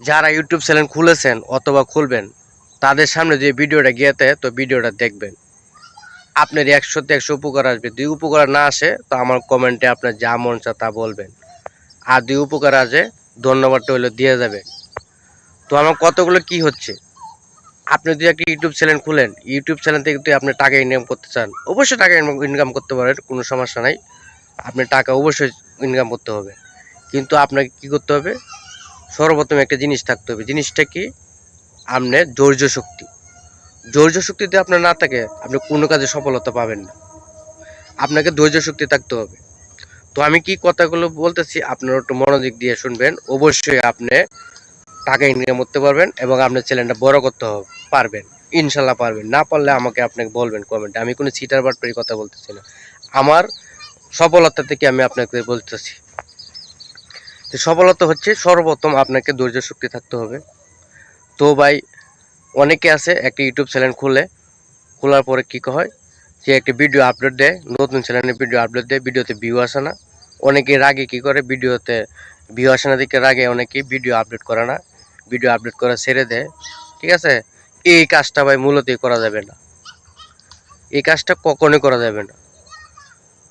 যারা YouTube channel খুলেছেন অথবা খুলবেন, তাদের সামনে যে ভিডিওটা গিয়েতে তো ভিডিওটা দেখবেন। আপনার একশোতে একশো উপকার আসবে। দুই উপকার না আসে, তো আমার কমেন্টে আপনার যা মন চা তা বলবেন। আর দুই উপকার আসে, ধন্যবাদটা হলো দিয়ে যাবে। তো আমার কতগুলো কি হচ্ছে? আপনি যদি একটা ইউটিউব চ্যানেল খুলেন ইউটিউব চ্যানেল থেকে যদি আপনি টাকা ইনকাম করতে চান, অবশ্যই টাকা ইনকাম করতে পারেন, কোনো সমস্যা নাই। আপনি টাকা অবশ্যই ইনকাম করতে হবে। কিন্তু আপনাকে কি করতে হবে? সর্বপ্রথম একটা জিনিস থাকতে হবে। জিনিসটা কি? আপনার ধৈর্য শক্তি। ধৈর্য শক্তিতে আপনার না থাকে, আপনি কোনো কাজে সফলতা পাবেন না। আপনাকে ধৈর্য শক্তি থাকতে হবে। তো আমি কি কথাগুলো বলতেছি, আপনারা একটু মনোযোগ দিয়ে শুনবেন। অবশ্যই আপনি টাকা ইনকাম করতে পারবেন এবং আপনার চ্যানেলটা বড় করতে পারবেন। ইনশাল্লাহ পারবেন। না পারলে আমাকে আপনাকে বলবেন কমেন্টে আমি কোনো সিটার বাটপারি কথা বলতেছি না। আমার সফলতা থেকে আমি আপনাকে বলতেছি। তো সফলতা হচ্ছে সর্বপ্রথম আপনাকে ধৈর্য শক্তি থাকতে হবে। তো ভাই, অনেকে আছে, একটা ইউটিউব চ্যানেল খুলে, খোলার পরে কী হয়, যে একটা ভিডিও আপলোড দেয়, নতুন চ্যানেলে ভিডিও আপলোড দেয় ভিডিওতে ভিউ আসে না। অনেকে রাগে কি করে ভিডিওতে ভিউ আসে না দিকে রাগে অনেকে ভিডিও আপলোড করে না। ভিডিও আপলোড করা ছেড়ে দেয়, ঠিক আছে? এই কাজটা ভাই মূলত করা যাবে না। এই কাজটা কখনোই করা যাবে না।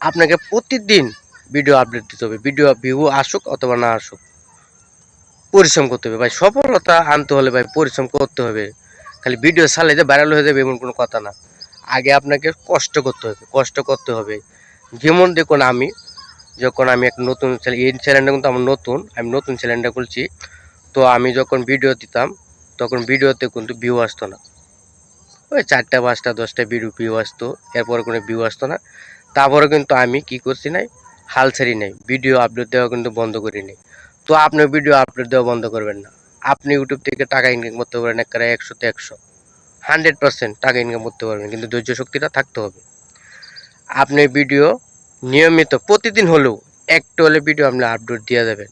আপনাকে প্রতিদিন ভিডিও আপডেট দিতে হবে। ভিডিও ভিউ আসুক অথবা না আসুক। পরিশ্রম করতে হবে। ভাই, সফলতা আনতে হলে ভাই পরিশ্রম করতে হবে। খালি ভিডিও চালাইতে ভাইরাল হয়ে যাবে এমন কোনো কথা না। আগে আপনাকে কষ্ট করতে হবে, কষ্ট করতে হবে। যেমন দেখুন আমি, যখন আমি একটা নতুন এই চ্যানেলটা কিন্তু আমার নতুন, আমি নতুন চ্যানেলটা খুলছি। তো আমি যখন ভিডিও দিতাম, তখন ভিডিওতে কিন্তু ভিউ আসতো না। ওই চারটা, পাঁচটা, দশটা ভিডিও ভিউ আসতো। এরপরে কোনো ভিউ আসতো না। তারপরে কিন্তু আমি কি করছি নাই হাল ছাড়ি নাই ভিডিও আপলোড দেওয়া কিন্তু বন্ধ করি নাই। তো আপনি ভিডিও আপলোড দেওয়া বন্ধ করবেন না। আপনি ইউটিউব থেকে টাকা ইনকাম করতে পারবেন একেবারে একশোতে একশো। হান্ড্রেড পার্সেন্ট টাকা ইনকাম করতে পারবেন, কিন্তু ধৈর্য শক্তিটা থাকতে হবে। আপনি ভিডিও নিয়মিত, প্রতিদিন হলেও একটা হলে ভিডিও আপনি আপলোড দিয়ে দেবেন।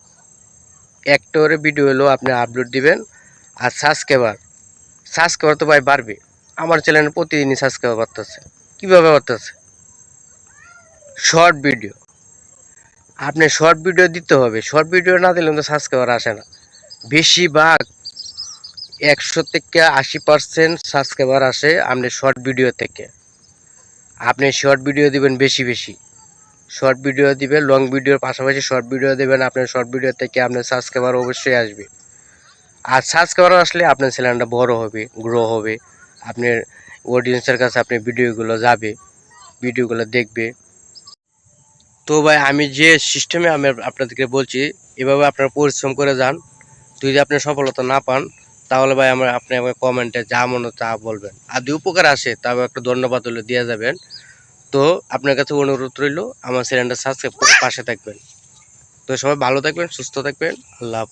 একটা হলে ভিডিও হলেও আপনি আপলোড দিবেন। আর সাবস্ক্রাইবার সাবস্ক্রাইবার তো ভাই বাড়বে। আমার চ্যানেলে প্রতিদিনই সাবস্ক্রাইবার বাড়তেছে। কীভাবে বাড়তেছে? শর্ট ভিডিও আপনি শর্ট ভিডিও দিতে হবে। শর্ট ভিডিও না দিলে তো সাবস্ক্রাইবার আসে না। বেশিরভাগ একশো থেকে আশি পার্সেন্ট সাবস্ক্রাইবার আসে আপনি শর্ট ভিডিও থেকে। আপনি শর্ট ভিডিও দিবেন বেশি বেশি। শর্ট ভিডিও দিবেন লং ভিডিওর পাশাপাশি শর্ট ভিডিও দেবেন আপনার শর্ট ভিডিও থেকে আপনার সাবস্ক্রাইবার অবশ্যই আসবে। আর সাবস্ক্রাইবার আসলে আপনার চ্যানেলটা বড় হবে গ্রো হবে। আপনার অডিয়েন্সের কাছে আপনি ভিডিওগুলো যাবে ভিডিওগুলো দেখবে। তো ভাই, আমি যে সিস্টেমে আমি আপনাদেরকে বলছি, এভাবে আপনারা পরিশ্রম করে যান। যদি আপনি সফলতা না পান, তাহলে ভাই আমার আপনি আমাকে কমেন্টে যা মনে তা বলবেন। আর উপকার আসে তবে একটা ধন্যবাদ হলে দিয়ে যাবেন। তো আপনার কাছে অনুরোধ রইল, আমার চ্যানেলটা সাবস্ক্রাইব করে পাশে থাকবেন। তো সবাই ভালো থাকবেন, সুস্থ থাকবেন, আল্লাহ হাফেজ।